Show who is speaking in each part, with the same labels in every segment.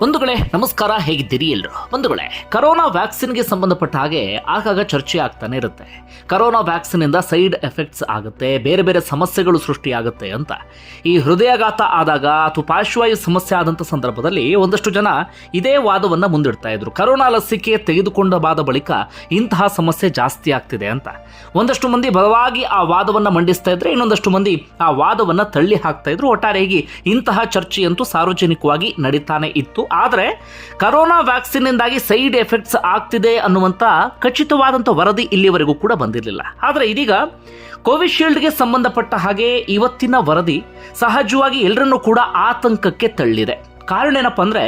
Speaker 1: ಬಂಧುಗಳೇ, ನಮಸ್ಕಾರ, ಹೇಗಿದ್ದೀರಿ ಎಲ್ಲರೂ ಬಂಧುಗಳೇ, ಕರೋನಾ ವ್ಯಾಕ್ಸಿನ್ಗೆ ಸಂಬಂಧಪಟ್ಟ ಹಾಗೆ ಆಗಾಗ ಚರ್ಚೆ ಆಗ್ತಾನೆ ಇರುತ್ತೆ. ಕರೋನಾ ವ್ಯಾಕ್ಸಿನ್ ಇಂದ ಸೈಡ್ ಎಫೆಕ್ಟ್ಸ್ ಆಗುತ್ತೆ, ಬೇರೆ ಬೇರೆ ಸಮಸ್ಯೆಗಳು ಸೃಷ್ಟಿಯಾಗುತ್ತೆ ಅಂತ. ಈ ಹೃದಯಾಘಾತ ಆದಾಗ ಅಥವಾ ಪಾರ್ಶ್ವವಾಯು ಸಮಸ್ಯೆ ಆದಂಥ ಸಂದರ್ಭದಲ್ಲಿ ಒಂದಷ್ಟು ಜನ ಇದೇ ವಾದವನ್ನು ಮುಂದಿಡ್ತಾ ಇದ್ರು. ಕರೋನಾ ಲಸಿಕೆ ತೆಗೆದುಕೊಂಡ ಬಾದ ಬಳಿಕ ಇಂತಹ ಸಮಸ್ಯೆ ಜಾಸ್ತಿ ಆಗ್ತಿದೆ ಅಂತ. ಒಂದಷ್ಟು ಮಂದಿ ಬಲವಾಗಿ ಆ ವಾದವನ್ನು ಮಂಡಿಸ್ತಾ ಇದ್ರೆ ಇನ್ನೊಂದಷ್ಟು ಮಂದಿ ಆ ವಾದವನ್ನು ತಳ್ಳಿ ಹಾಕ್ತಾ ಇದ್ರು. ಒಟ್ಟಾರೆಯಾಗಿ ಇಂತಹ ಚರ್ಚೆಯಂತೂ ಸಾರ್ವಜನಿಕವಾಗಿ ನಡೀತಾನೆ ಇತ್ತು. ಆದರೆ ಕರೋನಾ ವ್ಯಾಕ್ಸಿನ್ನಿಂದಾಗಿ ಸೈಡ್ ಎಫೆಕ್ಟ್ಸ್ ಆಗ್ತಿದೆ ಅನ್ನುವಂಥ ಖಚಿತವಾದಂಥ ವರದಿ ಇಲ್ಲಿವರೆಗೂ ಕೂಡ ಬಂದಿರಲಿಲ್ಲ. ಆದರೆ ಇದೀಗ ಕೋವಿಶೀಲ್ಡ್ಗೆ ಸಂಬಂಧಪಟ್ಟ ಹಾಗೆ ಇವತ್ತಿನ ವರದಿ ಸಹಜವಾಗಿ ಎಲ್ಲರನ್ನೂ ಕೂಡ ಆತಂಕಕ್ಕೆ ತಳ್ಳಿದೆ. ಕಾರಣ ಏನಪ್ಪ ಅಂದರೆ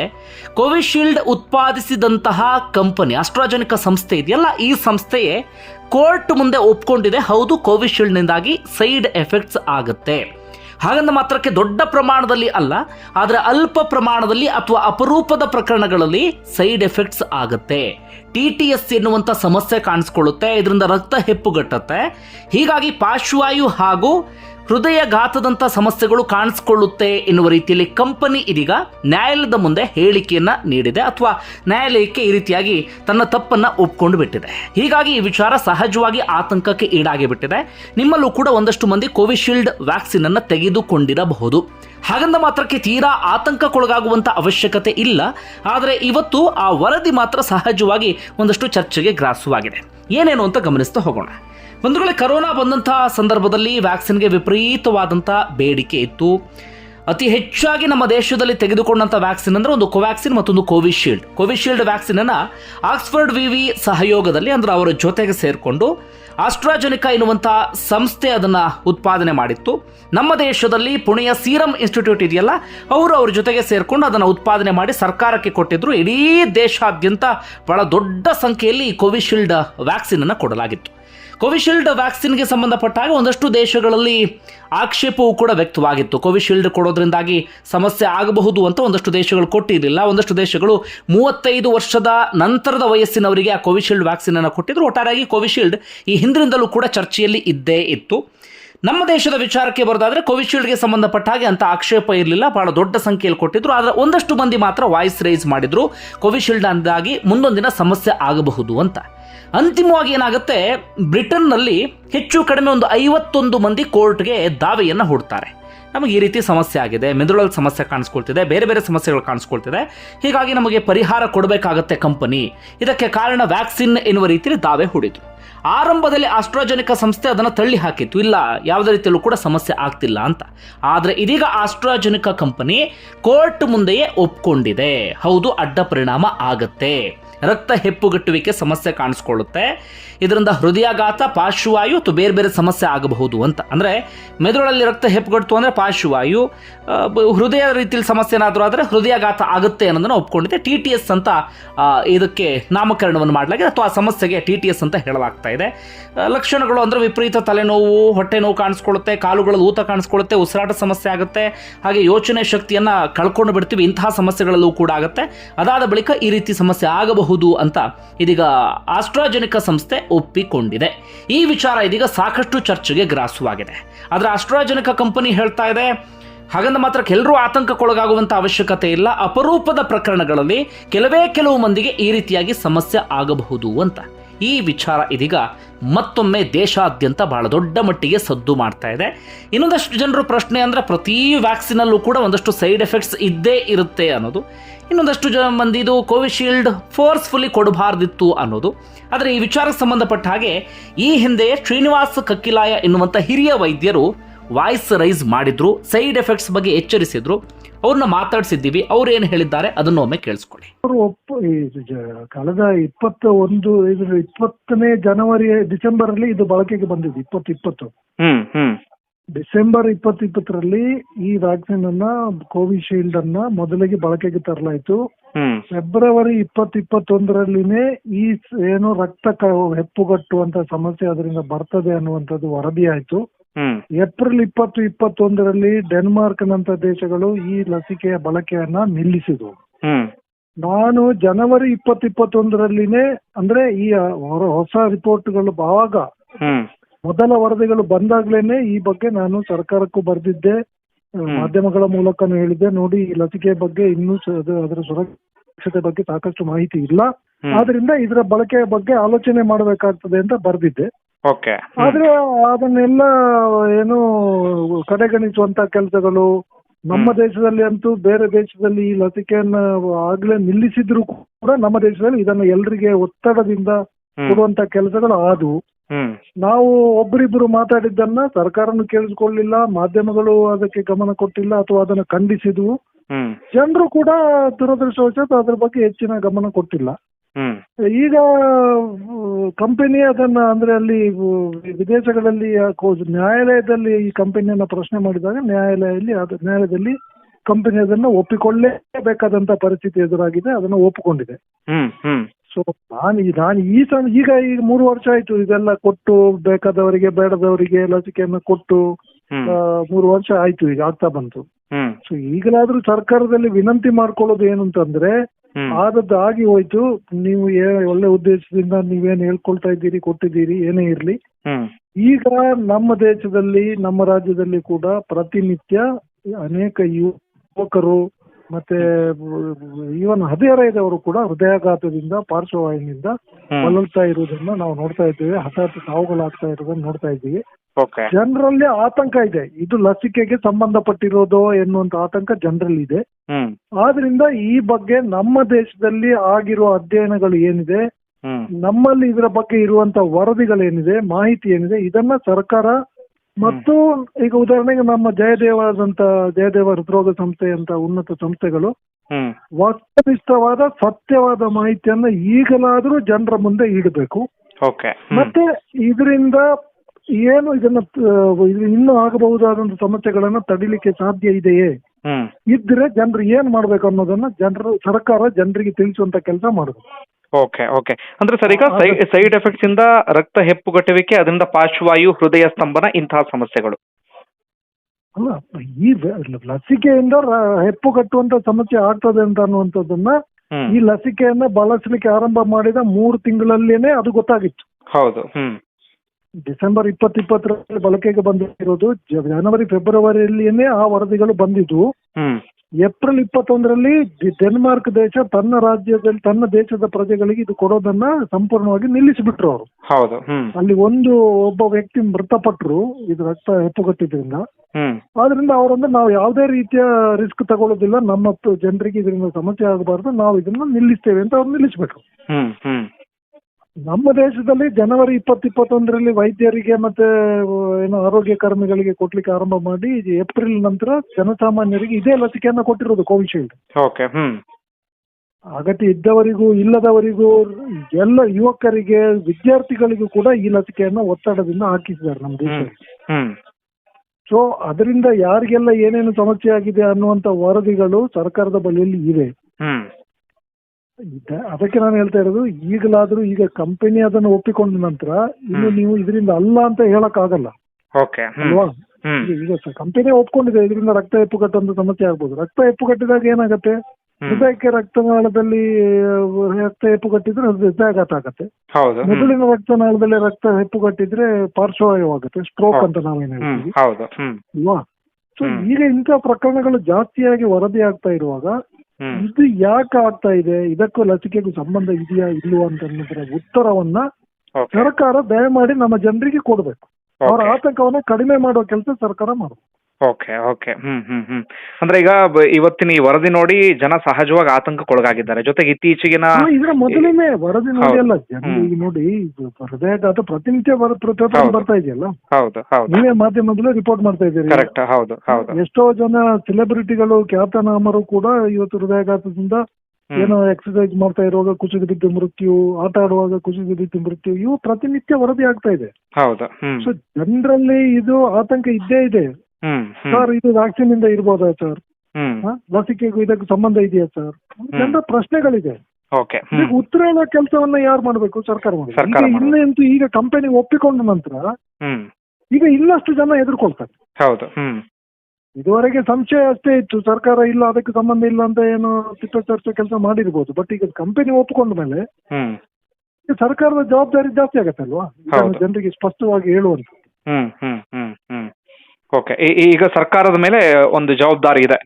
Speaker 1: ಕೋವಿಶೀಲ್ಡ್ ಉತ್ಪಾದಿಸಿದಂತಹ ಕಂಪನಿ ಅಸ್ಟ್ರಾಜನಿಕ ಸಂಸ್ಥೆ ಇದೆಯಲ್ಲ, ಈ ಸಂಸ್ಥೆಯೇ ಕೋರ್ಟ್ ಮುಂದೆ ಒಪ್ಕೊಂಡಿದೆ, ಹೌದು, ಕೋವಿಶೀಲ್ಡ್ನಿಂದಾಗಿ ಸೈಡ್ ಎಫೆಕ್ಟ್ಸ್ ಆಗುತ್ತೆ. ಹಾಗಂದ ಮಾತ್ರಕ್ಕೆ ದೊಡ್ಡ ಪ್ರಮಾಣದಲ್ಲಿ ಅಲ್ಲ, ಆದರೆ ಅಲ್ಪ ಪ್ರಮಾಣದಲ್ಲಿ ಅಥವಾ ಅಪರೂಪದ ಪ್ರಕರಣಗಳಲ್ಲಿ ಸೈಡ್ ಎಫೆಕ್ಟ್ಸ್ ಆಗುತ್ತೆ. ಟಿ ಟಿ ಎಸ್ ಎನ್ನುವಂಥ ಸಮಸ್ಯೆ ಕಾಣಿಸ್ಕೊಳ್ಳುತ್ತೆ, ಇದರಿಂದ ರಕ್ತ ಹೆಪ್ಪುಗಟ್ಟುತ್ತೆ. ಹೀಗಾಗಿ ಪಾರ್ಶ್ವಾಯು ಹಾಗೂ ಹೃದಯಘಾತದಂಥ ಸಮಸ್ಯೆಗಳು ಕಾಣಿಸ್ಕೊಳ್ಳುತ್ತೆ ಎನ್ನುವ ರೀತಿಯಲ್ಲಿ ಕಂಪನಿ ಇದೀಗ ನ್ಯಾಯಾಲಯದ ಮುಂದೆ ಹೇಳಿಕೆಯನ್ನ ನೀಡಿದೆ ಅಥವಾ ನ್ಯಾಯಾಲಯಕ್ಕೆ ಈ ರೀತಿಯಾಗಿ ತನ್ನ ತಪ್ಪನ್ನ ಒಪ್ಕೊಂಡು ಬಿಟ್ಟಿದೆ. ಹೀಗಾಗಿ ಈ ವಿಚಾರ ಸಹಜವಾಗಿ ಆತಂಕಕ್ಕೆ ಈಡಾಗಿ ಬಿಟ್ಟಿದೆ. ನಿಮ್ಮಲ್ಲೂ ಕೂಡ ಒಂದಷ್ಟು ಮಂದಿ ಕೋವಿಶೀಲ್ಡ್ ವ್ಯಾಕ್ಸಿನ್ ಅನ್ನು ತೆಗೆದುಕೊಂಡಿರಬಹುದು. ಹಾಗಂದ ಮಾತ್ರಕ್ಕೆ ತೀರಾ ಆತಂಕಕ್ಕೊಳಗಾಗುವಂತ ಅವಶ್ಯಕತೆ ಇಲ್ಲ. ಆದರೆ ಇವತ್ತು ಆ ವರದಿ ಮಾತ್ರ ಸಹಜವಾಗಿ ಒಂದಷ್ಟು ಚರ್ಚೆಗೆ ಗ್ರಾಸವಾಗಿದೆ. ಏನೇನು ಅಂತ ಗಮನಿಸ್ತಾ ಹೋಗೋಣ. ವೇಳೆ ಕರೋನಾ ಬಂದಂತಹ ಸಂದರ್ಭದಲ್ಲಿ ವ್ಯಾಕ್ಸಿನ್ಗೆ ವಿಪರೀತವಾದಂಥ ಬೇಡಿಕೆ ಇತ್ತು. ಅತಿ ಹೆಚ್ಚಾಗಿ ನಮ್ಮ ದೇಶದಲ್ಲಿ ತೆಗೆದುಕೊಂಡಂಥ ವ್ಯಾಕ್ಸಿನ್ ಅಂದ್ರೆ ಒಂದು ಕೋವ್ಯಾಕ್ಸಿನ್ ಮತ್ತೊಂದು Covishield. Covishield vaccine Oxford Oxford ವಿವಿ ಸಹಯೋಗದಲ್ಲಿ ಅಂದ್ರೆ ಅವರ ಜೊತೆಗೆ ಸೇರಿಕೊಂಡು ಆಸ್ಟ್ರಾಜೆನಿಕಾ ಎನ್ನುವಂಥ ಸಂಸ್ಥೆ ಅದನ್ನ ಉತ್ಪಾದನೆ ಮಾಡಿತ್ತು. ನಮ್ಮ ದೇಶದಲ್ಲಿ ಪುಣೆಯ ಸೀರಂ ಇನ್ಸ್ಟಿಟ್ಯೂಟ್ ಇದೆಯಲ್ಲ, ಅವರು ಅವ್ರ ಜೊತೆಗೆ ಸೇರಿಕೊಂಡು ಅದನ್ನು ಉತ್ಪಾದನೆ ಮಾಡಿ ಸರ್ಕಾರಕ್ಕೆ ಕೊಟ್ಟಿದ್ರು. ಇಡೀ ದೇಶಾದ್ಯಂತ ಬಹಳ ದೊಡ್ಡ ಸಂಖ್ಯೆಯಲ್ಲಿ ಕೋವಿಶೀಲ್ಡ್ ವ್ಯಾಕ್ಸಿನ್ ಅನ್ನು ಕೊಡಲಾಗಿತ್ತು. ಕೋವಿಶೀಲ್ಡ್ ವ್ಯಾಕ್ಸಿನ್ಗೆ ಹಾಗೆ ಒಂದಷ್ಟು ದೇಶಗಳಲ್ಲಿ ಆಕ್ಷೇಪವೂ ಕೂಡ ವ್ಯಕ್ತವಾಗಿತ್ತು. ಕೋವಿಶೀಲ್ಡ್ ಕೊಡೋದ್ರಿಂದಾಗಿ ಸಮಸ್ಯೆ ಆಗಬಹುದು ಅಂತ ಒಂದಷ್ಟು ದೇಶಗಳು ಕೊಟ್ಟಿರಲಿಲ್ಲ. ಒಂದಷ್ಟು ದೇಶಗಳು ಮೂವತ್ತೈದು ವರ್ಷದ ನಂತರದ ವಯಸ್ಸಿನವರಿಗೆ ಆ ಕೋವಿಶೀಲ್ಡ್ ವ್ಯಾಕ್ಸಿನ್ ಅನ್ನು ಕೊಟ್ಟಿದ್ರು. ಒಟ್ಟಾರೆಯಾಗಿ ಕೋವಿಶೀಲ್ಡ್ ಈ ಹಿಂದಿನಿಂದಲೂ ಕೂಡ ಚರ್ಚೆಯಲ್ಲಿ ಇದ್ದೇ ಇತ್ತು. ನಮ್ಮ ದೇಶದ ವಿಚಾರಕ್ಕೆ ಬರೋದಾದ್ರೆ ಕೋವಿಶೀಲ್ಡ್ಗೆ ಸಂಬಂಧಪಟ್ಟ ಹಾಗೆ ಅಂತ ಆಕ್ಷೇಪ ಇರಲಿಲ್ಲ, ಬಹಳ ದೊಡ್ಡ ಸಂಖ್ಯೆಯಲ್ಲಿ ಕೊಟ್ಟಿದ್ರು. ಆದರೆ ಒಂದಷ್ಟು ಮಂದಿ ಮಾತ್ರ ವಾಯ್ಸ್ ರೈಸ್ ಮಾಡಿದ್ರು. ಕೋವಿಶೀಲ್ಡ್ ಅಂದಾಗಿ ಮುಂದೊಂದಿನ ಸಮಸ್ಯೆ ಆಗಬಹುದು ಅಂತ. ಅಂತಿಮವಾಗಿ ಏನಾಗುತ್ತೆ, ಬ್ರಿಟನ್ನಲ್ಲಿ ಹೆಚ್ಚು ಕಡಿಮೆ ಒಂದು ಐವತ್ತೊಂದು ಮಂದಿ ಕೋರ್ಟ್ಗೆ ದಾವೆಯನ್ನು ಹೂಡ್ತಾರೆ. ನಮಗೆ ಈ ರೀತಿ ಸಮಸ್ಯೆ ಆಗಿದೆ, ಮೆದುಳಲ್ಲಿ ಸಮಸ್ಯೆ ಕಾಣಿಸ್ಕೊಳ್ತಿದೆ, ಬೇರೆ ಬೇರೆ ಸಮಸ್ಯೆಗಳು ಕಾಣಿಸ್ಕೊಳ್ತಿದೆ. ಹೀಗಾಗಿ ನಮಗೆ ಪರಿಹಾರ ಕೊಡಬೇಕಾಗತ್ತೆ ಕಂಪನಿ. ಇದಕ್ಕೆ ಕಾರಣ ವ್ಯಾಕ್ಸಿನ್ ಎನ್ನುವ ರೀತಿಯಲ್ಲಿ ದಾವೆ ಹೂಡಿದ್ರು. ಆರಂಭದಲ್ಲಿ ಆಸ್ಟ್ರಾಜೆನಿಕಾ ಸಂಸ್ಥೆ ಅದನ್ನು ತಳ್ಳಿ ಹಾಕಿತ್ತು. ಇಲ್ಲ, ಯಾವುದೇ ರೀತಿಯಲ್ಲೂ ಕೂಡ ಸಮಸ್ಯೆ ಆಗ್ತಿಲ್ಲ ಅಂತ. ಆದರೆ ಇದೀಗ ಆಸ್ಟ್ರಾಜೆನಿಕಾ ಕಂಪನಿ ಕೋರ್ಟ್ ಮುಂದೆಯೇ ಒಪ್ಕೊಂಡಿದೆ. ಹೌದು, ಅಡ್ಡ ಪರಿಣಾಮ ಆಗತ್ತೆ. ರಕ್ತ ಹೆಪ್ಪುಗಟ್ಟುವಿಕೆ ಸಮಸ್ಯೆ ಕಾಣಿಸ್ಕೊಳ್ಳುತ್ತೆ. ಇದರಿಂದ ಹೃದಯಾಘಾತ, ಪಾರ್ಶ್ವವಾಯು ಅಥವಾ ಬೇರೆ ಬೇರೆ ಸಮಸ್ಯೆ ಆಗಬಹುದು ಅಂತ. ಅಂದರೆ ಮೆದುಳಲ್ಲಿ ರಕ್ತ ಹೆಪ್ಪುಗಟ್ಟು ಅಂದರೆ ಪಾರ್ಶ್ವವಾಯು ಹೃದಯ ರೀತಿಯಲ್ಲಿ ಸಮಸ್ಯೆ ಏನಾದರೂ ಆದರೆ ಹೃದಯಾಘಾತ ಆಗುತ್ತೆ ಅನ್ನೋದನ್ನು ಒಪ್ಕೊಂಡಿದೆ ಟಿ ಟಿ ಎಸ್ ಅಂತ ಇದಕ್ಕೆ ನಾಮಕರಣವನ್ನು ಮಾಡಲಾಗಿದೆ ಅಥವಾ ಆ ಸಮಸ್ಯೆಗೆ ಟಿ ಟಿ ಎಸ್ ಅಂತ ಹೇಳಲಾಗ್ತಾ ಇದೆ. ಲಕ್ಷಣಗಳು ಅಂದರೆ ವಿಪರೀತ ತಲೆನೋವು ಹೊಟ್ಟೆ ನೋವು ಕಾಣಿಸ್ಕೊಳ್ಳುತ್ತೆ, ಕಾಲುಗಳಲ್ಲಿ ಊತ ಕಾಣಿಸ್ಕೊಳ್ಳುತ್ತೆ, ಉಸಿರಾಟ ಸಮಸ್ಯೆ ಆಗುತ್ತೆ. ಹಾಗೆ ಯೋಚನೆ ಶಕ್ತಿಯನ್ನು ಕಳ್ಕೊಂಡು ಬಿಡ್ತೀವಿ, ಇಂತಹ ಸಮಸ್ಯೆಗಳಲ್ಲೂ ಕೂಡ ಆಗುತ್ತೆ. ಅದಾದ ಬಳಿಕ ಈ ರೀತಿ ಸಮಸ್ಯೆ ಆಗಬಹುದು ಅಂತ ಇದೀಗ ಆಸ್ಟ್ರಾಜೆನಿಕಾ ಸಂಸ್ಥೆ ಒಪ್ಪಿಕೊಂಡಿದೆ. ಈ ವಿಚಾರ ಇದೀಗ ಸಾಕಷ್ಟು ಚರ್ಚೆಗೆ ಗ್ರಾಸವಾಗಿದೆ. ಆದರೆ ಆಸ್ಟ್ರಾಜೆನಿಕಾ ಕಂಪನಿ ಹೇಳ್ತಾ ಇದೆ ಹಾಗಂದ ಮಾತ್ರ ಎಲ್ಲರೂ ಆತಂಕಕ್ಕೊಳಗಾಗುವಂಥ ಅವಶ್ಯಕತೆ ಇಲ್ಲ. ಅಪರೂಪದ ಪ್ರಕರಣಗಳಲ್ಲಿ ಕೆಲವೇ ಕೆಲವು ಮಂದಿಗೆ ಈ ರೀತಿಯಾಗಿ ಸಮಸ್ಯೆ ಆಗಬಹುದು ಅಂತ. ಈ ವಿಚಾರ ಇದೀಗ ಮತ್ತೊಮ್ಮೆ ದೇಶಾದ್ಯಂತ ಬಹಳ ದೊಡ್ಡ ಮಟ್ಟಿಗೆ ಸದ್ದು ಮಾಡ್ತಾ ಇದೆ. ಇನ್ನೊಂದಷ್ಟು ಜನರು ಪ್ರಶ್ನೆ ಅಂದರೆ ಪ್ರತಿ ವ್ಯಾಕ್ಸಿನಲ್ಲೂ ಕೂಡ ಒಂದಷ್ಟು ಸೈಡ್ ಎಫೆಕ್ಟ್ಸ್ ಇದ್ದೇ ಇರುತ್ತೆ ಅನ್ನೋದು. ಇನ್ನೊಂದಷ್ಟು ಜನ ಮಂದಿದು ಕೋವಿಶೀಲ್ಡ್ ಫೋರ್ಸ್ಫುಲಿ ಕೊಡಬಾರ್ದಿತ್ತು ಅನ್ನೋದು. ಆದರೆ ಈ ವಿಚಾರಕ್ಕೆ ಸಂಬಂಧಪಟ್ಟ ಹಾಗೆ ಈ ಹಿಂದೆ ಶ್ರೀನಿವಾಸ್ ಕಕ್ಕಿಲಾಯ ಎನ್ನುವಂಥ ಹಿರಿಯ ವೈದ್ಯರು ವಾಯ್ಸ್ ರೈಸ್ ಮಾಡಿದ್ರು, ಸೈಡ್ ಎಫೆಕ್ಟ್ಸ್ ಬಗ್ಗೆ ಎಚ್ಚರಿಸಿದ್ರು. ಅವ್ರನ್ನ ಮಾತಾಡಿಸಿದ್ದೀವಿ ಅವ್ರು ಏನು ಹೇಳಿದ್ದಾರೆ ಅದನ್ನು ಒಮ್ಮೆ ಕೇಳಿಸ್ಕೊಳ್ಳಿ.
Speaker 2: ಅವರು ಒಪ್ಪು ಕಳೆದ ಇಪ್ಪತ್ತ ಒಂದು ಇದ್ರ ಇಪ್ಪತ್ತನೇ ಜನವರಿ ಡಿಸೆಂಬರ್ ಅಲ್ಲಿ ಇದು ಬಳಕೆಗೆ ಬಂದಿದೆ ಇಪ್ಪತ್ತು ಇಪ್ಪತ್ತು
Speaker 3: ಹ್ಮ್ ಹ್ಮ್.
Speaker 2: ಡಿಸೆಂಬರ್ ಇಪ್ಪತ್ತು ಇಪ್ಪತ್ತರಲ್ಲಿ ಈ ವ್ಯಾಕ್ಸಿನ್ ಅನ್ನ ಕೋವಿಶೀಲ್ಡ್ ಅನ್ನ ಮೊದಲಿಗೆ ಬಳಕೆಗೆ ತರಲಾಯಿತು.
Speaker 3: ಹ್ಮ್.
Speaker 2: ಫೆಬ್ರವರಿ ಇಪ್ಪತ್ತು ಇಪ್ಪತ್ತೊಂದರಲ್ಲಿನೇ ಈ ಸ್- ಏನು ರಕ್ತ ಕ- ಹೆಪ್ಪುಗಟ್ಟುವಂತ ಸಮಸ್ಯೆ ಅದರಿಂದ ಬರ್ತದೆ ಅನ್ನುವಂಥದ್ದು ವರದಿ ಆಯ್ತು ಏಪ್ರಿಲ್ ಇಪ್ಪತ್ತು ಇಪ್ಪತ್ತೊಂದರಲ್ಲಿ ಡೆನ್ಮಾರ್ಕ್ ನಂತ ದೇಶಗಳು ಈ ಲಸಿಕೆಯ ಬಳಕೆಯನ್ನ ನಿಲ್ಲಿಸಿದವು. ನಾನು ಜನವರಿ ಇಪ್ಪತ್ತು ಇಪ್ಪತ್ತೊಂದರಲ್ಲಿನೇ ಅಂದ್ರೆ ಈ ಹೊರ- ಹೊಸ ರಿಪೋರ್ಟ್ಗಳು ಆವಾಗ
Speaker 3: ಹ್ಮ್.
Speaker 2: ಮೊದಲ ವರದಿಗಳು ಬಂದಾಗ್ಲೇನೆ ಈ ಬಗ್ಗೆ ನಾನು ಸರ್ಕಾರಕ್ಕೂ ಬರೆದಿದ್ದೆ ಮಾಧ್ಯಮಗಳ ಮೂಲಕ ಹೇಳಿದ್ದೆ. ನೋಡಿ ಈ ಲಸಿಕೆ ಬಗ್ಗೆ ಇನ್ನೂ ಅದರ ಸುರಕ್ಷತೆ ಬಗ್ಗೆ ಸಾಕಷ್ಟು ಮಾಹಿತಿ ಇಲ್ಲ. ಆದ್ರಿಂದ ಇದರ ಬಳಕೆಯ ಬಗ್ಗೆ ಆಲೋಚನೆ ಮಾಡಬೇಕಾಗ್ತದೆ ಅಂತ ಬರೆದಿದ್ದೆ.
Speaker 3: ಓಕೆ
Speaker 2: ಆದ್ರೆ ಅದನ್ನೆಲ್ಲ ಏನು ಕಡೆಗಣಿಸುವಂತ ಕೆಲಸಗಳು ನಮ್ಮ ದೇಶದಲ್ಲಿ ಅಂತೂ ಬೇರೆ ದೇಶದಲ್ಲಿ ಈ ಲಸಿಕೆಯನ್ನ ಆಗ್ಲೇ ನಿಲ್ಲಿಸಿದ್ರು ಕೂಡ ನಮ್ಮ ದೇಶದಲ್ಲಿ ಇದನ್ನ ಎಲ್ರಿಗೆ ಒತ್ತಡದಿಂದ ಕೊಡುವಂತ ಕೆಲಸಗಳು ಆದವು. ನಾವು ಒಬ್ಬರಿಬ್ಬರು ಮಾತಾಡಿದ್ದನ್ನ ಸರ್ಕಾರನು ಕೇಳಿಸ್ಕೊಳ್ಳಿಲ್ಲ ಮಾಧ್ಯಮಗಳು ಅದಕ್ಕೆ ಗಮನ ಕೊಟ್ಟಿಲ್ಲ ಅಥವಾ ಅದನ್ನ ಖಂಡಿಸಿದ್ವು. ಜನರು ಕೂಡ ದುರದೃಷ್ಟವಶಾತ್ ಅದ್ರ ಬಗ್ಗೆ ಹೆಚ್ಚಿನ ಗಮನ ಕೊಟ್ಟಿಲ್ಲ. ಈಗ ಕಂಪನಿ ಅದನ್ನ ಅಂದ್ರೆ ಅಲ್ಲಿ ವಿದೇಶಗಳಲ್ಲಿ ನ್ಯಾಯಾಲಯದಲ್ಲಿ ಈ ಕಂಪನಿಯನ್ನ ಪ್ರಶ್ನೆ ಮಾಡಿದಾಗ ನ್ಯಾಯಾಲಯದಲ್ಲಿ ಅದ ನ್ಯಾಯಾಲಯದಲ್ಲಿ ಕಂಪನಿ ಅದನ್ನ ಒಪ್ಪಿಕೊಳ್ಳಲೇಬೇಕಾದಂತ ಪರಿಸ್ಥಿತಿ ಎದುರಾಗಿದೆ ಅದನ್ನ ಒಪ್ಪಿಕೊಂಡಿದೆ. ಸೊ ನಾನು ಈ- ನಾನು ಈ ಸಮ ಈಗ ಈಗ ಮೂರು ವರ್ಷ ಆಯ್ತು ಇದೆಲ್ಲ ಕೊಟ್ಟು ಬೇಕಾದವರಿಗೆ ಬೇಡದವರಿಗೆ ಲಸಿಕೆಯನ್ನು ಕೊಟ್ಟು ಮೂರು ವರ್ಷ ಆಯ್ತು ಈಗ ಆಗ್ತಾ ಬಂತು. ಸೊ ಈಗಲಾದ್ರೂ ಸರ್ಕಾರದಲ್ಲಿ ವಿನಂತಿ ಮಾಡ್ಕೊಳ್ಳೋದು ಏನು ಅಂತಂದ್ರೆ ಆದದ್ದು ಆಗಿ ಹೋಯ್ತು. ನೀವು ಒಳ್ಳೆ ಉದ್ದೇಶದಿಂದ ನೀವೇನ್ ಹೇಳ್ಕೊಳ್ತಾ ಇದ್ದೀರಿ ಕೊಟ್ಟಿದ್ದೀರಿ ಏನೇ ಇರ್ಲಿ. ಈಗ ನಮ್ಮ ದೇಶದಲ್ಲಿ ನಮ್ಮ ರಾಜ್ಯದಲ್ಲಿ ಕೂಡ ಪ್ರತಿನಿತ್ಯ ಅನೇಕ ಯುವಕರು ಮತ್ತೆ ಈವನ್ ಹದಿಹರೆಯದವರು ಕೂಡ ಹೃದಯಾಘಾತದಿಂದ
Speaker 3: ಪಾರ್ಶ್ವವಾಯಿನಿಂದ
Speaker 2: ಬಳಲ್ತಾ ಇರುವುದನ್ನ ನಾವು ನೋಡ್ತಾ ಇದ್ದೇವೆ. ಹಠಾತ್ ಸಾವುಗಳಾಗ್ತಾ ಇರೋದನ್ನ ನೋಡ್ತಾ ಇದ್ದೀವಿ. ಜನರಲ್ಲಿ ಆತಂಕ ಇದೆ. ಇದು ಲಸಿಕೆಗೆ ಸಂಬಂಧಪಟ್ಟಿರೋದೋ ಎನ್ನುವಂತ ಆತಂಕ ಜನರಲ್ಲಿ ಇದೆ ಆದ್ರಿಂದ ಈ ಬಗ್ಗೆ ನಮ್ಮ ದೇಶದಲ್ಲಿ ಆಗಿರುವ ಅಧ್ಯಯನಗಳು ಏನಿದೆ ನಮ್ಮಲ್ಲಿ ಇದರ ಬಗ್ಗೆ ಇರುವಂತ ವರದಿಗಳೇನಿದೆ ಮಾಹಿತಿ ಏನಿದೆ ಇದನ್ನ ಸರ್ಕಾರ ಮತ್ತು ಈಗ ಉದಾಹರಣೆಗೆ ನಮ್ಮ ಜಯದೇವದಂತ ಜಯದೇವ ಹೃದ್ರೋಗ ಸಂಸ್ಥೆ ಅಂತ ಉನ್ನತ ಸಂಸ್ಥೆಗಳು ವಸ್ತನಿಷ್ಠವಾದ ಸತ್ಯವಾದ ಮಾಹಿತಿಯನ್ನ ಈಗಲಾದರೂ ಜನರ ಮುಂದೆ ಇಡಬೇಕು. ಮತ್ತೆ ಇದರಿಂದ ಏನು ಇದನ್ನ ಇನ್ನೂ ಆಗಬಹುದಾದಂತ ಸಮಸ್ಯೆಗಳನ್ನ ತಡಿಲಿಕ್ಕೆ ಸಾಧ್ಯ ಇದೆಯೇ? ಇದ್ರೆ ಜನರು ಏನ್ ಮಾಡ್ಬೇಕು ಅನ್ನೋದನ್ನ ಜನರು ಸರ್ಕಾರ ಜನರಿಗೆ ತಿಳಿಸುವಂತ ಕೆಲಸ ಮಾಡಬೇಕು.
Speaker 3: ಓಕೆ ಓಕೆ ಅಂದ್ರೆ ಸರ್ ಈಗ ಸೈಡ್ ಎಫೆಕ್ಟ್ಸ್ ಇಂದ ರಕ್ತ ಹೆಪ್ಪುಗಟ್ಟುವಿಕೆ ಅದರಿಂದ ಪಾರ್ಶ್ವಾಯು ಹೃದಯ ಸ್ತಂಭನ ಇಂತಹ ಸಮಸ್ಯೆಗಳು.
Speaker 2: ಅಲ್ಲ ಈ ಲಸಿಕೆಯಿಂದ ಹೆಪ್ಪುಗಟ್ಟುವಂತ ಸಮಸ್ಯೆ ಆಗ್ತದೆ ಅಂತ ಅನ್ನುವಂಥದ್ದನ್ನ ಈ ಲಸಿಕೆಯನ್ನ ಬಳಸಲಿಕ್ಕೆ ಆರಂಭ ಮಾಡಿದ ಮೂರು ತಿಂಗಳಲ್ಲೇನೆ ಅದು ಗೊತ್ತಾಗಿತ್ತು.
Speaker 3: ಹೌದು
Speaker 2: ಡಿಸೆಂಬರ್ ಇಪ್ಪತ್ತಿಪ್ಪತ್ತರಲ್ಲಿ ಬಳಕೆಗೆ ಬಂದಿರೋದು ಜನವರಿ ಫೆಬ್ರವರಿಯಲ್ಲಿಯೇ ಆ ವರದಿಗಳು ಬಂದಿದ್ವು.
Speaker 3: ಹ್ಮ್.
Speaker 2: ಏಪ್ರಿಲ್ ಇಪ್ಪತ್ತೊಂದರಲ್ಲಿ ಡೆನ್ಮಾರ್ಕ್ ದೇಶ ತನ್ನ ರಾಜ್ಯದಲ್ಲಿ ತನ್ನ ದೇಶದ ಪ್ರಜೆಗಳಿಗೆ ಇದು ಕೊಡೋದನ್ನ ಸಂಪೂರ್ಣವಾಗಿ ನಿಲ್ಲಿಸಿಬಿಟ್ರು ಅವರು.
Speaker 3: ಹೌದು
Speaker 2: ಅಲ್ಲಿ ಒಂದು ಒಬ್ಬ ವ್ಯಕ್ತಿ ಮೃತಪಟ್ಟರು ಇದು ರಕ್ತ ಹೆಪ್ಪುಗಟ್ಟಿದ್ರಿಂದ. ಆದ್ರಿಂದ ಅವರೊಂದು ನಾವು ಯಾವುದೇ ರೀತಿಯ ರಿಸ್ಕ್ ತಗೊಳ್ಳೋದಿಲ್ಲ ನಮ್ಮ ಜನರಿಗೆ ಇದರಿಂದ ಸಮಸ್ಯೆ ಆಗಬಾರ್ದು ನಾವು ಇದನ್ನ ನಿಲ್ಲಿಸ್ತೇವೆ ಅಂತ ಅವ್ರು ನಿಲ್ಲಿಸ್ಬಿಟ್ರು. ನಮ್ಮ ದೇಶದಲ್ಲಿ ಜನವರಿ ಇಪ್ಪತ್ತು ಇಪ್ಪತ್ತೊಂದರಲ್ಲಿ ವೈದ್ಯರಿಗೆ ಮತ್ತೆ ಏನು ಆರೋಗ್ಯ ಕರ್ಮಿಗಳಿಗೆ ಕೊಡ್ಲಿಕ್ಕೆ ಆರಂಭ ಮಾಡಿ ಏಪ್ರಿಲ್ ನಂತರ ಜನಸಾಮಾನ್ಯರಿಗೆ ಇದೇ ಲಸಿಕೆಯನ್ನ ಕೊಟ್ಟಿರೋದು ಕೋವಿಶೀಲ್ಡ್.
Speaker 3: ಓಕೆ ಹ್ಮ್.
Speaker 2: ಅಗತ್ಯ ಇದ್ದವರಿಗೂ ಇಲ್ಲದವರಿಗೂ ಎಲ್ಲ ಯುವಕರಿಗೆ ವಿದ್ಯಾರ್ಥಿಗಳಿಗೂ ಕೂಡ ಈ ಲಸಿಕೆಯನ್ನ ಒತ್ತಡದಿಂದ ಹಾಕಿಸಿದ್ದಾರೆ ನಮ್ಮ ದೇಶದಲ್ಲಿ. ಸೊ ಅದರಿಂದ ಯಾರಿಗೆಲ್ಲ ಏನೇನು ಸಮಸ್ಯೆ ಆಗಿದೆ ಅನ್ನುವಂತ ವರದಿಗಳು ಸರ್ಕಾರದ ಬಳಿಯಲ್ಲಿ ಇವೆ. ಅದಕ್ಕೆ ನಾನು ಹೇಳ್ತಾ ಇರೋದು ಈಗಲಾದ್ರೂ ಈಗ ಕಂಪನಿ ಅದನ್ನು ಒಪ್ಪಿಕೊಂಡ ನಂತರ ಇನ್ನು ನೀವು ಇದರಿಂದ ಅಲ್ಲ ಅಂತ ಹೇಳಕ್ ಆಗಲ್ಲ
Speaker 3: ಓಕೆ
Speaker 2: ಅಲ್ವಾ? ಈಗ- ಕಂಪನಿ ಒಪ್ಕೊಂಡಿದೆ ಇದರಿಂದ ರಕ್ತ ಹೆಪ್ಪುಗಟ್ಟುವಂತ ಸಮಸ್ಯೆ ಆಗ್ಬೋದು. ರಕ್ತ ಹೆಪ್ಪುಗಟ್ಟಿದಾಗ ಏನಾಗತ್ತೆ? ಹೃದಯಕ್ಕೆ ರಕ್ತನಾಳದಲ್ಲಿ ರಕ್ತ ಹೆಪ್ಪುಗಟ್ಟಿದ್ರೆ ಅದು ಹೃದಯಾಘಾತ ಆಗತ್ತೆ. ಮೆದುಳಿನ ರಕ್ತನಾಳದಲ್ಲಿ ರಕ್ತ ಹೆಪ್ಪುಗಟ್ಟಿದ್ರೆ ಪಾರ್ಶ್ವವಾಯುವಾಗುತ್ತೆ ಸ್ಟ್ರೋಕ್ ಅಂತ ನಾವೇನು ಹೇಳ್ತೀವಿ. ಅಲ್ವಾ? ಸೊ ಈಗ ಇಂಥ ಪ್ರಕರಣಗಳು ಜಾಸ್ತಿಯಾಗಿ ವರದಿ ಆಗ್ತಾ ಇರುವಾಗ ಇದು ಯಾಕೆ ಆಗ್ತಾ ಇದೆ? ಇದಕ್ಕೂ ಲಸಿಕೆಗೂ ಸಂಬಂಧ ಇದೆಯಾ ಇಲ್ವಾ ಅಂತ ಅನ್ನೋದರ ಉತ್ತರವನ್ನ ಸರ್ಕಾರ ದಯಮಾಡಿ ನಮ್ಮ ಜನರಿಗೆ ಕೊಡಬೇಕು. ಅವರ ಆತಂಕವನ್ನ ಕಡಿಮೆ ಮಾಡೋ ಕೆಲಸ ಸರ್ಕಾರ ಮಾಡಬೇಕು.
Speaker 3: Okay okay hmm hmm hmm. ಅಂದ್ರೆ ಈಗ ಬ- ಇವತ್ತಿನ ಈ ವರದಿ ನೋಡಿ ಜನ ಸಹಜವಾಗಿ ಆತಂಕಕ್ಕೊಳಗಾಗಿದ್ದಾರೆ. ಜೊತೆಗೆ ಇತ್ತೀಚೆಗಿನ
Speaker 2: ಇದರ ಮೊದಲನೇ ವರದಿ ನೋಡಿ
Speaker 3: ಹೌದು.
Speaker 2: ಅಲ್ಲ ಜನ
Speaker 3: ಹ್ಮ್.
Speaker 2: ಈಗ ನೋಡಿ ಇದು ಹೃದಯಾಘಾತ ಪ್ರತಿನಿತ್ಯ ಬರ- ಪೇಪರ್
Speaker 3: ಹೌದು.
Speaker 2: ಬರ್ತಾ ಇದೆಯಲ್ಲ?
Speaker 3: ಹೌದು ಹೌದು.
Speaker 2: ನೀವೇ ಮಾಧ್ಯಮದಲ್ಲೇ ರಿಪೋರ್ಟ್ ಮಾಡ್ತಾ ಇದ್ದೀರಿ.
Speaker 3: ಕರೆಕ್ಟ್ ಹೌದು ಹೌದು.
Speaker 2: ಎಷ್ಟೋ ಜನ ಸೆಲೆಬ್ರಿಟಿಗಳು ಖ್ಯಾತನಾಮರು ಕೂಡ ಇವತ್ತು ಹೃದಯಾಘಾತದಿಂದ
Speaker 3: ಹ್ಮ್.
Speaker 2: ಏನೋ ಎಕ್ಸರ್ಸೈಸ್ ಮಾಡ್ತಾ ಇರುವಾಗ ಕುಸಿದು ಬಿದ್ದು ಮೃತ್ಯು ಆಟ ಆಡುವಾಗ ಕುಸಿದು ಬಿದ್ದು ಮೃತ್ಯು ಇವು ಪ್ರತಿನಿತ್ಯ ವರದಿ ಆಗ್ತಾ ಇದೆ.
Speaker 3: ಹೌದು. ಹ್ಮ್.
Speaker 2: ಸೊ ಜನರಲ್ಲಿ ಇದು ಆತಂಕ ಇದ್ದೇ ಇದೆ. ಸರ್ ಇದು ವ್ಯಾಕ್ಸಿನ್ ಇಂದ ಇರ್ಬೋದಾ ಸರ್? ಲಸಿಕೆಗೂ ಇದಕ್ಕೂ ಸಂಬಂಧ ಇದೆಯಾ ಸರ್? ಜನರ ಪ್ರಶ್ನೆಗಳಿದೆ. ಉತ್ತರ ಹೇಳೋ ಕೆಲಸವನ್ನ ಯಾರು ಮಾಡಬೇಕು? ಸರ್ಕಾರ. ಇನ್ನಂತೂ ಈಗ ಕಂಪನಿ ಒಪ್ಪಿಕೊಂಡ ನಂತರ ಈಗ ಇನ್ನಷ್ಟು ಜನ ಎದುರ್ಕೊಳ್ತಾರೆ
Speaker 3: ಹೌದು.
Speaker 2: ಇದುವರೆಗೆ ಸಂಶಯ ಅಷ್ಟೇ ಇತ್ತು. ಸರ್ಕಾರ ಇಲ್ಲ ಅದಕ್ಕೆ ಸಂಬಂಧ ಇಲ್ಲ ಅಂತ ಏನು ತಿಪ್ಪ ಚರ್ಚೆ ಕೆಲಸ ಮಾಡಿರ್ಬೋದು. ಬಟ್ ಈಗ ಕಂಪನಿ ಒಪ್ಪಿಕೊಂಡ ಮೇಲೆ ಸರ್ಕಾರದ ಜವಾಬ್ದಾರಿ ಜಾಸ್ತಿ
Speaker 3: ಆಗತ್ತಲ್ವಾ?
Speaker 2: ಜನರಿಗೆ ಸ್ಪಷ್ಟವಾಗಿ ಹೇಳುವಂತ.
Speaker 3: ಓಕೆ ಈಗ ಸರ್ಕಾರದ ಮೇಲೆ ಒಂದು ಜವಾಬ್ದಾರಿ ಇದೆ.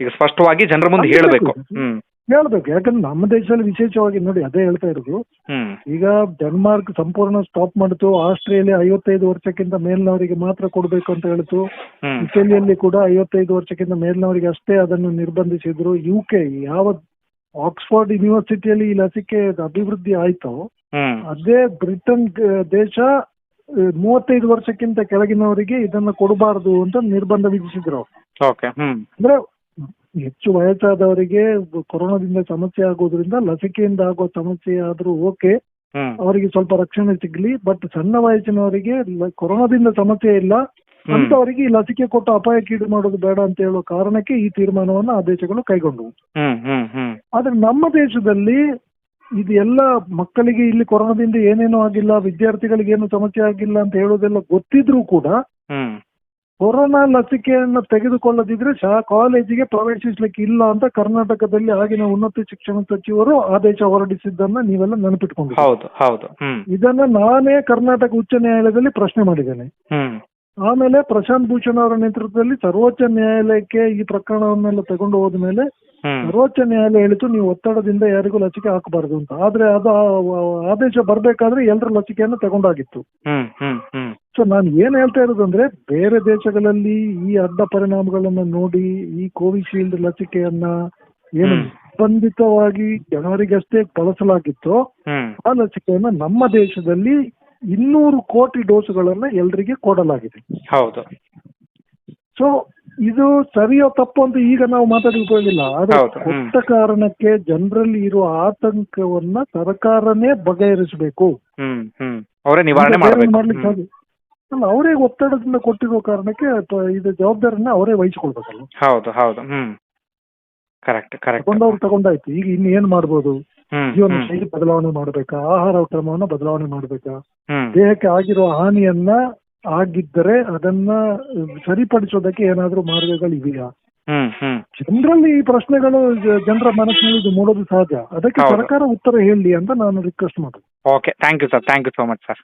Speaker 3: ಈಗ ಸ್ಪಷ್ಟವಾಗಿ ಜನರ ಮುಂದೆ ಹೇಳಬೇಕು. ಹ್ಮ್.
Speaker 2: ಹೇಳ್ಬೇಕು. ಯಾಕಂದ್ರೆ ನಮ್ಮ ದೇಶದಲ್ಲಿ ವಿಶೇಷವಾಗಿ ನೋಡಿ ಅದೇ ಹೇಳ್ತಾ ಇರೋದು. ಈಗ ಡೆನ್ಮಾರ್ಕ್ ಸಂಪೂರ್ಣ ಸ್ಟಾಪ್ ಮಾಡಿತು. ಆಸ್ಟ್ರೇಲಿಯಾ ಐವತ್ತೈದು ವರ್ಷಕ್ಕಿಂತ ಮೇಲ್ನವರಿಗೆ ಮಾತ್ರ ಕೊಡಬೇಕು ಅಂತ ಹೇಳಿತು. ಇಟಲಿಯಲ್ಲಿ ಕೂಡ ಐವತ್ತೈದು ವರ್ಷಕ್ಕಿಂತ ಮೇಲ್ನವರಿಗೆ ಅಷ್ಟೇ ಅದನ್ನು ನಿರ್ಬಂಧಿಸಿದ್ರು. ಯು ಕೆ ಯಾವ ಆಕ್ಸ್ಫರ್ಡ್ ಯೂನಿವರ್ಸಿಟಿಯಲ್ಲಿ ಈ ಲಸಿಕೆ ಅಭಿವೃದ್ಧಿ ಆಯ್ತೋ ಅದೇ ಬ್ರಿಟನ್ ದೇಶ ಮೂವತ್ತೈದು ವರ್ಷಕ್ಕಿಂತ ಕೆಳಗಿನವರಿಗೆ ಇದನ್ನ ಕೊಡಬಾರದು ಅಂತ ನಿರ್ಬಂಧ ವಿಧಿಸಿದ್ರು
Speaker 3: ಓಕೆ ಹ್ಮ್.
Speaker 2: ಅಂದ್ರೆ ಹೆಚ್ಚು ವಯಸ್ಸಾದವರಿಗೆ ಕೊರೋನಾದಿಂದ ಸಮಸ್ಯೆ ಆಗೋದ್ರಿಂದ ಲಸಿಕೆಯಿಂದ ಆಗೋ ಸಮಸ್ಯೆ ಆದ್ರೂ ಓಕೆ ಅವರಿಗೆ ಸ್ವಲ್ಪ ರಕ್ಷಣೆ ಸಿಗ್ಲಿ ಬಟ್ ಸಣ್ಣ ವಯಸ್ಸಿನವರಿಗೆ ಕೊರೋನಾದಿಂದ ಸಮಸ್ಯೆ ಇಲ್ಲ. ಅಂತವರಿಗೆ ಈ ಲಸಿಕೆ ಕೊಟ್ಟು ಅಪಾಯಕ್ಕೀಡು ಮಾಡೋದು ಬೇಡ ಅಂತ ಹೇಳೋ ಕಾರಣಕ್ಕೆ ಈ ತೀರ್ಮಾನವನ್ನು ಆ ದೇಶಗಳು ಕೈಗೊಂಡವು ಆದ್ರೆ ನಮ್ಮ ದೇಶದಲ್ಲಿ ಇದು ಎಲ್ಲ ಮಕ್ಕಳಿಗೆ ಇಲ್ಲಿ ಕೊರೋನಾದಿಂದ ಏನೇನು ಆಗಿಲ್ಲ ವಿದ್ಯಾರ್ಥಿಗಳಿಗೆ ಏನು ಸಮಸ್ಯೆ ಆಗಿಲ್ಲ ಅಂತ ಹೇಳೋದೆಲ್ಲ ಗೊತ್ತಿದ್ರೂ ಕೂಡ ಕೊರೋನಾ ಲಸಿಕೆಯನ್ನು ತೆಗೆದುಕೊಳ್ಳದಿದ್ರೆ ಶಾ ಕಾಲೇಜಿಗೆ ಪ್ರವೇಶಿಸ್ಲಿಕ್ಕೆ ಇಲ್ಲ ಅಂತ ಕರ್ನಾಟಕದಲ್ಲಿ ಆಗಿನ ಉನ್ನತ ಶಿಕ್ಷಣ ಸಚಿವರು ಆದೇಶ ಹೊರಡಿಸಿದ್ದನ್ನ ನೀವೆಲ್ಲ ನೆನಪಿಟ್ಕೊಂಡು
Speaker 3: ಹೌದು
Speaker 2: ಇದನ್ನ ನಾನೇ ಕರ್ನಾಟಕ ಉಚ್ಚ ನ್ಯಾಯಾಲಯದಲ್ಲಿ ಪ್ರಶ್ನೆ ಮಾಡಿದ್ದೇನೆ. ಆಮೇಲೆ ಪ್ರಶಾಂತ್ ಭೂಷಣ್ ಅವರ ನೇತೃತ್ವದಲ್ಲಿ ಸರ್ವೋಚ್ಚ ನ್ಯಾಯಾಲಯಕ್ಕೆ ಈ ಪ್ರಕರಣವನ್ನೆಲ್ಲ ತಗೊಂಡು ಹೋದ್ಮೇಲೆ ನ್ಯಾಯಾಲಯ ಹೇಳಿತು ನೀವು ಒತ್ತಡದಿಂದ ಯಾರಿಗೂ ಲಸಿಕೆ ಹಾಕಬಾರದು ಅಂತ. ಆದ್ರೆ ಅದು ಆದೇಶ ಬರ್ಬೇಕಾದ್ರೆ ಎಲ್ಲರ ಲಸಿಕೆಯನ್ನು ತಗೊಂಡಾಗಿತ್ತು. ಸೊ ನಾನು ಏನ್ ಹೇಳ್ತಾ ಇರೋದು ಅಂದ್ರೆ ಬೇರೆ ದೇಶಗಳಲ್ಲಿ ಈ ಅಡ್ಡ ಪರಿಣಾಮಗಳನ್ನ ನೋಡಿ ಈ ಕೋವಿಶೀಲ್ಡ್ ಲಸಿಕೆಯನ್ನ ಏನು. ನಿರ್ಬಂಧಿತವಾಗಿ ಜನರಿಗಷ್ಟೇ ಬಳಸಲಾಗಿತ್ತು ಆ ಲಸಿಕೆಯನ್ನ ನಮ್ಮ ದೇಶದಲ್ಲಿ ಇನ್ನೂರು ಕೋಟಿ ಡೋಸ್ಗಳನ್ನ ಎಲ್ರಿಗೆ ಕೊಡಲಾಗಿದೆ.
Speaker 3: ಹೌದು.
Speaker 2: ಸೊ ಇದು ಸರಿಯೋ ತಪ್ಪು ಅಂತ ಈಗ ನಾವು ಮಾತಾಡಿ ಉಪಯೋಗಿಲ್ಲ ಆದ್ರೆ
Speaker 3: ಹೌದು, ಹ್ಮ್.
Speaker 2: ಕೊಟ್ಟ ಕಾರಣಕ್ಕೆ ಜನರಲ್ಲಿ ಇರುವ ಆತಂಕವನ್ನ ಸರ್ಕಾರನೇ ಬಗೆಹರಿಸಬೇಕು.
Speaker 3: ಹ್ಮ್ ಹ್ಮ್. ಅವರೇ ನಿವಾರಣೆ ಮಾಡ್ಬೇಕು.
Speaker 2: ಮಾಡ್ಲಿಕ್ಕೆ
Speaker 3: ಹ್ಮ್.
Speaker 2: ಸಾಧ್ಯ- ಅಲ್ಲ ಅವರೇ ಒತ್ತಡದಿಂದ ಕೊಟ್ಟಿರೋ ಕಾರಣಕ್ಕೆ ಅಥವಾ ಇದು ಜವಾಬ್ದಾರಿನ ಅವರೇ ವಹಿಸ್ಕೊಳ್ಬೇಕಲ್ಲ.
Speaker 3: ಹೌದು ಹೌದು. ಹ್ಮ್. ಕರೆಕ್ಟ್ ಕರೆಕ್ಟ್
Speaker 2: ತಗೊಂಡವ್ರು ತಗೊಂಡಾಯ್ತು. ಈಗ ಇನ್ನು ಏನ್ ಮಾಡ್ಬೋದು?
Speaker 3: ಹ್ಮ್
Speaker 2: ಜೀವನ
Speaker 3: ಹ್ಮ್.
Speaker 2: ಶೈಲಿ ಬದಲಾವಣೆ ಮಾಡ್ಬೇಕಾ? ಆಹಾರ ಕ್ರಮವನ್ನ ಬದಲಾವಣೆ ಮಾಡ್ಬೇಕಾ?
Speaker 3: ಹ್ಮ್.
Speaker 2: ದೇಹಕ್ಕೆ ಆಗಿರುವ ಹಾನಿಯನ್ನ ಆಗಿದ್ದರೆ ಅದನ್ನ ಸರಿಪಡಿಸೋದಕ್ಕೆ ಏನಾದ್ರೂ ಮಾರ್ಗಗಳು
Speaker 3: ಇದೆಯಾ
Speaker 2: ಜನರಲ್ಲಿ ಈ ಪ್ರಶ್ನೆಗಳು ಜನರ ಮನಸ್ಸಿನಲ್ಲಿ ಮೂಡೋದು ಸಹಜ. ಅದಕ್ಕೆ. ಸರ್ಕಾರ ಉತ್ತರ ಹೇಳಿ ಅಂತ ನಾನು ರಿಕ್ವೆಸ್ಟ್ ಮಾಡುದು
Speaker 3: okay thank you sir thank you so much sir